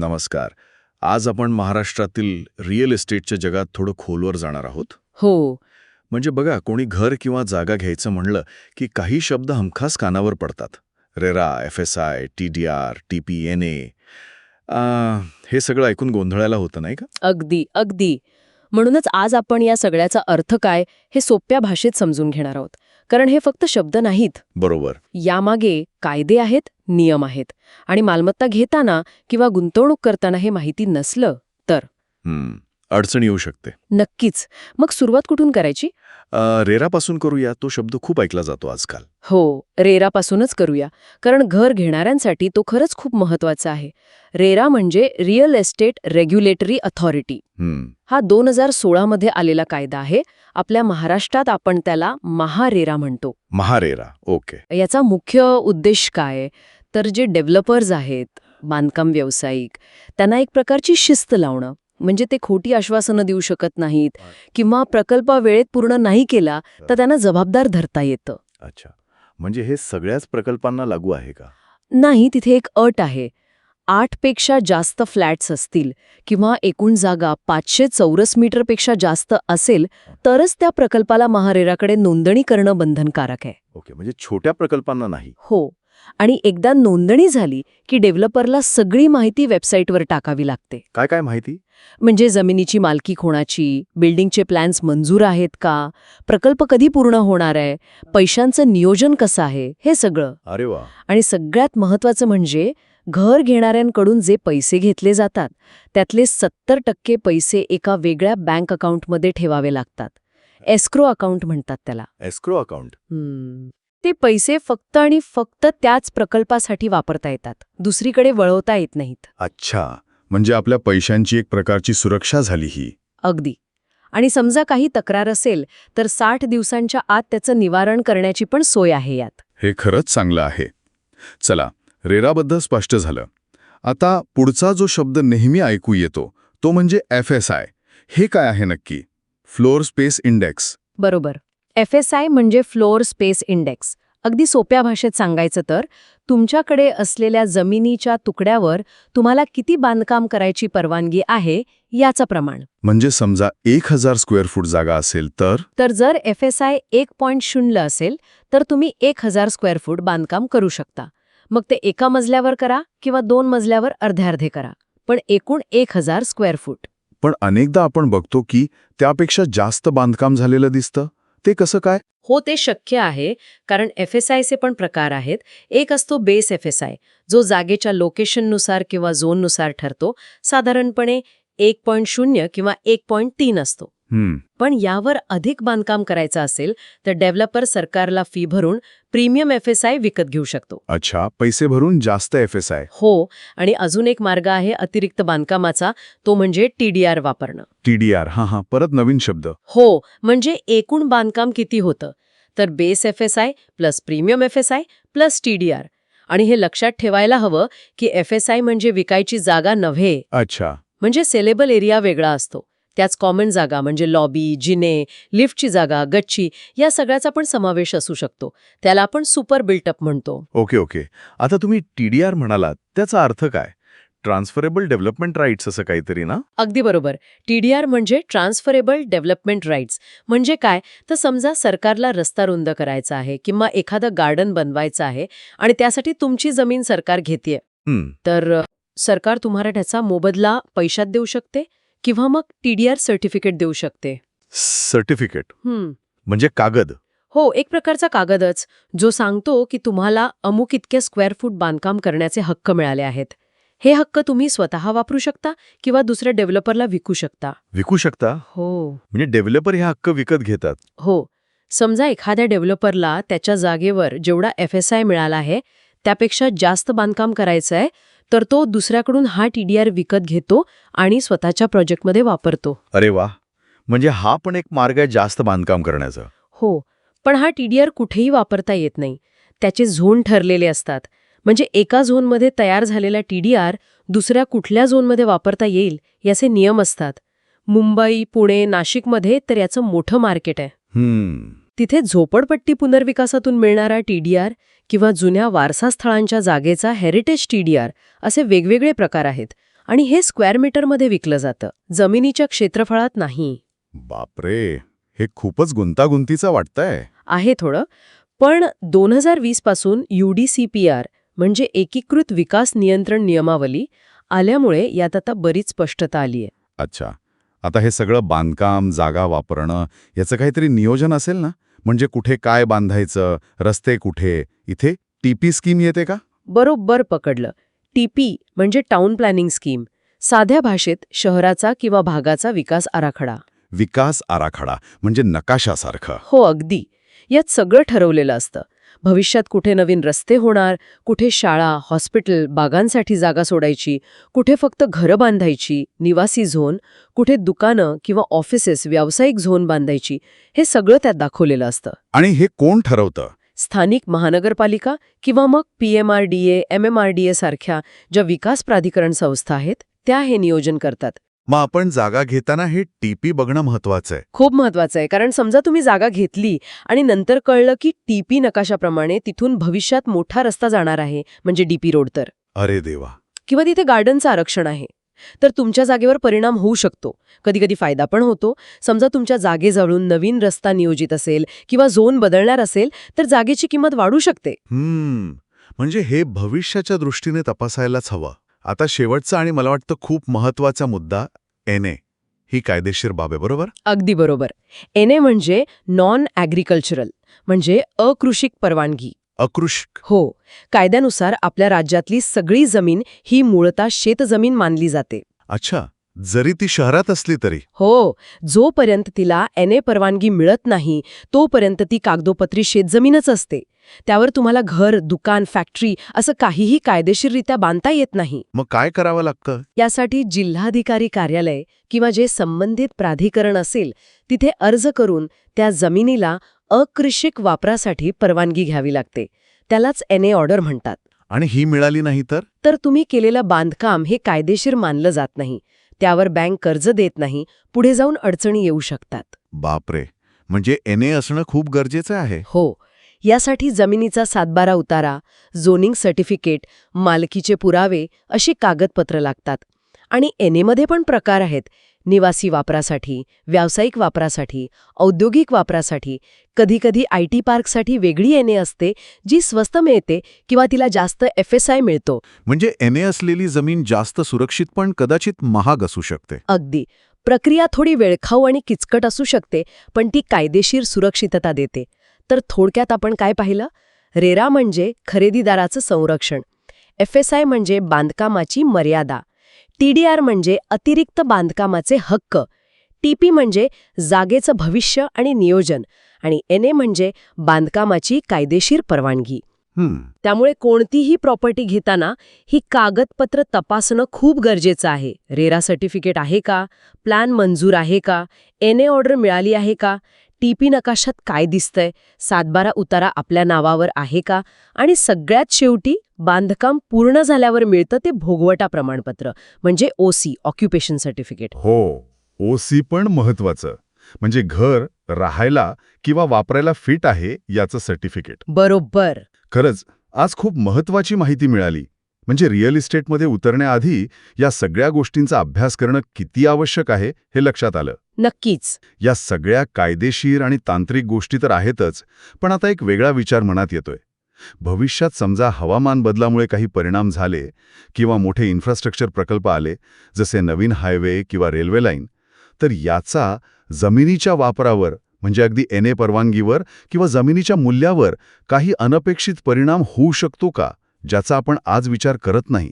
नमस्कार. आज आपण महाराष्ट्रातील रिअल एस्टेटच्या जगात थोडं खोलवर जाणार आहोत. हो. म्हणजे बघा कोणी घर किंवा जागा घ्यायचं म्हणलं की काही शब्द हमखास कानावर पडतात. RERA F S I T D R T P N A. हे सगळं ऐकून गोंधळायला होतं नाही का? अगदी अगदी. म्हणूनच आज आपण या सगळ्याचा अर्थ काय हे सोप्या भाषेत समजून घेणार आहोत. कारण हे फक्त शब्द नाहीत. बरोबर. यामागे कायदे आहेत नियम आहेत. आणि मालमत्ता घेताना किंवा गुंतवणूक करताना हे माहिती नसलं तर. अडचण येऊ शकते. नक्कीच. मग सुरुवात कुठून करायची? रेरापासून करूया तो शब्द खूप ऐकला जातो आजकाल. हो रेरापासूनच करूया. कारण घर घेणाऱ्यांसाठी तो खरंच खूप महत्त्वाचा आहे. रेरा म्हणजे रिअल एस्टेट रेग्युलेटरी अथॉरिटी हं, हा दोन हजार सोळामध्ये आलेला कायदा आहे. आपल्या महाराष्ट्रात आपण त्याला महारेरा म्हणतो. महारेरा ओके. याचा मुख्य उद्देश काय तर जे डेव्हलपर्स आहेत बांधकाम व्यावसायिक त्यांना एक प्रकारची शिस्त लावणं. म्हणजे ते खोटी आश्वासनं देऊ शकत नाहीत किंवा प्रकल्प वेळेत पूर्ण नाही केला तर त्यांना जबाबदार धरता येतं. अच्छा. म्हणजे हे सगळ्याच प्रकल्पांना लागू आहे का? नाही तिथे एक अट आहे. आठपेक्षा जास्त फ्लॅट्स असतील किंवा एकूण जागा पाचशे चौरस मीटरपेक्षा जास्त असेल तरच त्या प्रकल्पाला महारेराकडे नोंदणी करणं बंधनकारक आहे. ओके म्हणजे छोट्या प्रकल्पांना नाही. हो. आणि एकदा नोंदणी झाली की डेव्हलपरला सगळी माहिती वेबसाईटवर टाकावी लागते. काय काय माहिती? म्हणजे जमिनीची मालकी कोणाची बिल्डिंगचे प्लॅन्स मंजूर आहेत का प्रकल्प कधी पूर्ण होणार आहे पैशांचं नियोजन कसं आहे हे सगळं. अरे वा. आणि सगळ्यात महत्वाचं म्हणजे घर घेणाऱ्यांकडून जे पैसे घेतले जातात त्यातले सत्तर टक्के पैसे एका वेगळ्या बँक अकाउंटमध्ये ठेवावे लागतात. एस्क्रो अकाउंट म्हणतात त्याला. Escrow account. ते पैसे फक्त आणि फक्त त्याच प्रकल्पासाठी वापरता येतात. दुसरीकडे वळवता येत नाहीत. अच्छा. म्हणजे आपल्या पैशांची एक प्रकारची सुरक्षा झाली ही. अगदी. आणि समजा काही तक्रार असेल तर साठ दिवसांच्या आत त्याचं निवारण करण्याची पण सोय आहे यात. हे खरंच चांगलं आहे. चला रेराबद्दल स्पष्ट झालं. आता पुढचा जो शब्द नेहमी ऐकू येतो तो म्हणजे एफ एस आय. हे काय आहे नक्की? Floor space index. बरोबर. एफ एस आय म्हणजे फ्लोअर स्पेस इंडेक्स. अगदी सोप्या भाषेत सांगायचं तर तुमच्याकडे असलेल्या जमिनीच्या तुकड्यावर तुम्हाला किती बांधकाम करायची परवानगी आहे याचं प्रमाण. म्हणजे समजा एक हजार स्क्वेअर फूट जागा असेल तर? तर जर एफ एस आय एक पॉईंट शून्य असेल तर तुम्ही एक हजार स्क्वेअर फूट बांधकाम करू शकता. मग ते एका मजल्यावर करा किंवा दोन मजल्यावर अर्धे अर्धे करा पण एकूण एक हजार स्क्वेअर फूट. पण अनेकदा आपण बघतो की त्यापेक्षा जास्त बांधकाम झालेलं दिसतं? ते कसं काय? हो ते शक्य आहे कारण एफ एस आयचे पण प्रकार आहेत. एक असतो बेस एफ एस आय जो जागेच्या लोकेशननुसार किंवा झोननुसार ठरतो. साधारणपणे एक पॉईंट शून्य किंवा एक पॉईंट तीन असतो. पण यावर अधिक बांधकाम करायचं असेल तर डेव्हलपर सरकारला फी भरून प्रीमियम एफ एस आय विकत घेऊ शकतो. अच्छा पैसे भरून जास्त एफ एस आय. हो आणि अजून एक मार्ग आहे अतिरिक्त बांधकामाचा तो म्हणजे टीडीआर वापरणं. टी डी आर हां हां परत नवीन शब्द. हो म्हणजे एकूण बांधकाम किती होतं? तर base F S I plus premium F S I plus TDR आणि हे लक्षात ठेवायला हवं की एफ एस आय म्हणजे विकायची जागा नव्हे. अच्छा. म्हणजे सेलेबल एरिया वेगळा असतो. त्याच कॉमन जागा म्हणजे लॉबी जिने लिफ्टची जागा गच्ची या सगळ्याचा पण समावेश असू शकतो. त्याला आपण सुपर बिल्टअप म्हणतो. Okay okay. आता तुम्ही टी डी आर म्हणालात त्याचा अर्थ काय? ट्रान्सफरेबल डेव्हलपमेंट राईट्स असं काहीतरी ना? अगदी बरोबर. टीडीआर म्हणजे ट्रान्सफरेबल डेव्हलपमेंट राईट्स म्हणजे काय? तर समजा सरकारला रस्ता रुंद करायचा आहे किंवा एखादं गार्डन बनवायचं आहे आणि त्यासाठी तुमची जमीन सरकार घेतेय. तर सरकार तुम्हाला त्याचा मोबदला पैशात देऊ शकते? किंवा मग टीडीआर सर्टिफिकेट देऊ शकते. सर्टिफिकेट. म्हणजे कागद? हो एक प्रकारचा कागदच जो सांगतो की तुम्हाला अमुक इतके स्क्वेअर फूट बांधकाम करण्याचे हक्क मिळाले आहेत. हे हक्क तुम्ही स्वतः वापरू शकता किंवा दुसऱ्या डेव्हलपरला विकू शकता. विकू शकता? हो. म्हणजे डेव्हलपर हे हक्क विकत घेतात? हो. समजा एखाद्या डेव्हलपरला त्याच्या जागेवर जेवढा एफ एस आय मिळाला आहे त्यापेक्षा जास्त बांधकाम करायचं आहे तर तो दुसऱ्याकडून हा टीडीआर विकत घेतो आणि स्वतःच्या प्रोजेक्टमध्ये वापरतो. अरे वा. म्हणजे हा पण एक मार्ग आहे जास्त बांधकाम करण्याचा. हो पण हा टीडीआर कुठेही वापरता येत नाही. त्याचे झोन ठरलेले असतात. म्हणजे एका झोनमध्ये तयार झालेला टीडीआर दुसऱ्या कुठल्या झोनमध्ये वापरता येईल याचे नियम असतात. मुंबई पुणे नाशिकमध्ये तर याचं मोठं मार्केट आहे. हम्म. तिथे झोपडपट्टी पुनर्विकासातून मिळणारा टीडीआर किंवा जुन्या वारसा स्थळांच्या जागेचा हेरिटेज टीडीआर असे वेगवेगळे प्रकार आहेत आणि हे स्क्वेअर मीटरमध्ये विकलं जातं. जमिनीच्या क्षेत्रफळात नाही. बापरे! हे खूपच गुंतागुंतीचं वाटतंय. आहे थोडं. पण दोन हजार वीसपासून यूडीसीपीआर म्हणजे एकीकृत विकास नियंत्रण नियमावली आल्यामुळे यात आता बरीच स्पष्टता आली आहे अच्छा. आता हे सगळं बांधकाम जागा वापरणं याचं काहीतरी नियोजन असेल ना? म्हणजे कुठे काय बांधायचं रस्ते कुठे? इथे टीपी स्कीम येते का? बरोबर पकडलं. टीपी म्हणजे टाउन प्लॅनिंग स्कीम साध्या भाषेत शहराचा किंवा भागाचा विकास आराखडा. विकास आराखडा म्हणजे नकाशासारखं. हो अगदी. यात सगळं ठरवलेलं असतं. भविष्यात कुठे नवीन रस्ते होणार कुठे शाळा हॉस्पिटल बागांसाठी जागा सोडायची कुठे फक्त घरं बांधायची निवासी झोन कुठे दुकानं किंवा ऑफिसेस व्यावसायिक झोन बांधायची हे सगळं त्यात दाखवलेलं असतं. आणि हे कोण ठरवतं? स्थानिक महानगरपालिका किंवा मग पीएमआरडीए एमएमआरडीए सारख्या ज्या विकास प्राधिकरण संस्था आहेत त्या हे नियोजन करतात. मग आपण जागा घेताना हे टीपी बघणं महत्वाचं आहे. खूप महत्वाचं आहे. कारण समजा तुम्ही जागा घेतली आणि नंतर कळलं की टीपी नकाशाप्रमाणे तिथून भविष्यात मोठा रस्ता जाणार आहे म्हणजे डीपी रोड तर. अरे देवा. किंवा तिथे गार्डनचं आरक्षण आहे. तर तुमच्या जागेवर परिणाम होऊ शकतो. कधीकधी फायदा पण होतो. समजा तुमच्या जागेजवळून नवीन रस्ता नियोजित असेल किंवा झोन बदलणार असेल तर जागेची किंमत वाढू शकते. हम्म. म्हणजे हे भविष्याच्या दृष्टीने तपासायलाच हवं. आता शेवटचा आणि मला वाटतं खूप महत्त्वाचा मुद्दा एन ए ही कायदेशीर बाब आहे बरोबर? अगदी बरोबर. एनए म्हणजे नॉन ॲग्रिकल्चरल म्हणजे अकृषिक परवानगी. अकृष्क. हो. कायद्यानुसार आपल्या राज्यातली सगळी जमीन ही मूळतः शेतजमीन मानली जाते. अच्छा जरी ती शहरात असली तरी. हो. जोपर्यंत तिला एनए परवानगी मिळत नाही तोपर्यंत ती कागदोपत्री शेतजमीनच असते. त्यावर तुम्हाला घर दुकान फॅक्टरी असं काहीही कायदेशीररित्या बांधता येत नाही. मग काय करावं लागतं? यासाठी जिल्हाधिकारी कार्यालय किंवा जे संबंधित प्राधिकरण असेल तिथे अर्ज करून त्या जमिनीला अकृषिक वापरासाठी परवानगी घ्यावी लागते. त्यालाच एनए ऑर्डर म्हणतात. आणि ही मिळाली नाही तर? तर तुम्ही केलेलं बांधकाम हे कायदेशीर मानलं जात नाही. त्यावर बँक कर्ज देत नाही. पुढे जाऊन अडचणी येऊ शकतात. बापरे! म्हणजे एन ए असणं खूप गरजेचं आहे. हो. यासाठी जमिनीचा सातबारा उतारा झोनिंग सर्टिफिकेट मालकीचे पुरावे अशी कागदपत्र लागतात. आणि एनएमध्ये पण प्रकार आहेत. निवासी वापरासाठी व्यावसायिक वापरासाठी औद्योगिक वापरासाठी कधीकधी आय टी पार्कसाठी वेगळी एनए असते जी स्वस्त मिळते किंवा तिला जास्त एफ एस आय मिळतो. म्हणजे एन ए असलेली जमीन जास्त सुरक्षित पण कदाचित महाग असू शकते. अगदी. प्रक्रिया थोडी वेळखाऊ आणि किचकट असू शकते पण ती कायदेशीर सुरक्षितता देते. तर थोडक्यात आपण काय पाहिलं? रेरा म्हणजे खरेदीदाराचं संरक्षण. एफ एस आय म्हणजे बांधकामाची मर्यादा. टीडीआर म्हणजे अतिरिक्त बांधकामाचे हक्क. टीपी म्हणजे जागेचं भविष्य आणि नियोजन. आणि एनए म्हणजे बांधकामाची कायदेशीर परवानगी. त्यामुळे कोणतीही प्रॉपर्टी घेताना ही कागदपत्र तपासणं खूप गरजेचं आहे. रेरा सर्टिफिकेट आहे का? प्लॅन मंजूर आहे का? एनए ऑर्डर मिळाली आहे का? टीपी नकाशात काय दिसतंय? सातबारा उतारा आपल्या नावावर आहे का? आणि सगळ्यात शेवटी बांधकाम पूर्ण झाल्यावर मिळतं ते भोगवटा प्रमाणपत्र म्हणजे ओसी ऑक्युपेशन सर्टिफिकेट. हो ओसी पण महत्वाचं. म्हणजे घर राहायला किंवा वापरायला फिट आहे याचं सर्टिफिकेट. बरोबर. खरंच आज खूप महत्वाची माहिती मिळाली. म्हणजे रिअल इस्टेटमध्ये उतरण्याआधी या सगळ्या गोष्टींचा अभ्यास करणं किती आवश्यक आहे हे लक्षात आलं. नक्कीच. या सगळ्या कायदेशीर आणि तांत्रिक गोष्टी तर आहेतच पण आता एक वेगळा विचार मनात येतोय. भविष्यात समजा हवामान बदलामुळे काही परिणाम झाले किंवा मोठे इन्फ्रास्ट्रक्चर प्रकल्प आले जसे नवीन हायवे किंवा रेल्वे लाईन तर याचा जमिनीच्या वापरावर म्हणजे अगदी एन ए परवानगीवर किंवा जमिनीच्या मूल्यावर काही अनपेक्षित परिणाम होऊ शकतो का? ज्याचा आपण आज विचार करत नाही.